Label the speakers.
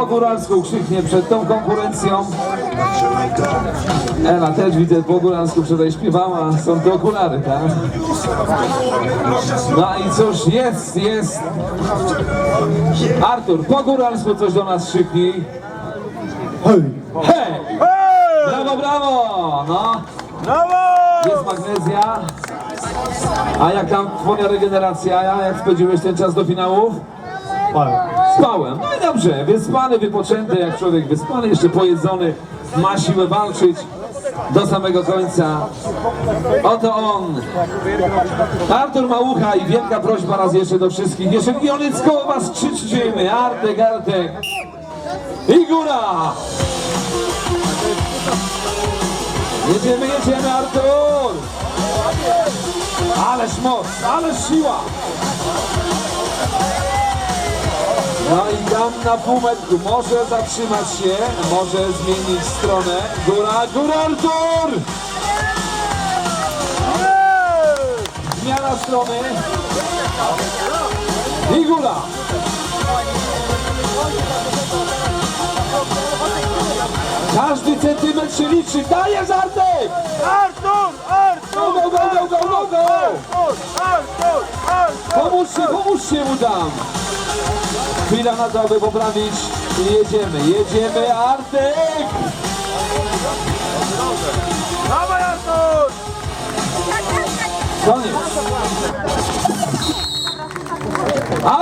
Speaker 1: Po góralsku krzyknie przed tą konkurencją. Ela też widzę po góralsku wczoraj śpiewała, są to okulary, tak? No i cóż, jest, jest. Artur, po góralsku coś do nas krzyknij. Hej! Hej! Brawo, brawo! No,
Speaker 2: Brawo!
Speaker 1: jest magnezja. A jak tam twoja regeneracja? Jak spędziłeś ten czas do finałów? Spałem. No i dobrze, wyspany, wypoczęty, jak człowiek wyspany, jeszcze pojedzony, ma siłę walczyć do samego końca. Oto on. Artur Małucha i wielka prośba raz jeszcze do wszystkich. Jeżeli Jolicko was krzyczimy, Artek, Artek. I góra! Jedziemy, jedziemy, Artur! Ależ moc, ależ siła! Na półmetku może zatrzymać się, może zmienić stronę. Góra, góra, Artur! Zmiana strony. I góra. Każdy centymetr się liczy. Dajesz Artek! Pomóżcie, pomóżcie mu tam! Chwila na to, by poprawić. I jedziemy, jedziemy, Artek!
Speaker 2: Dawaj Artur!
Speaker 1: Koniec. Artur!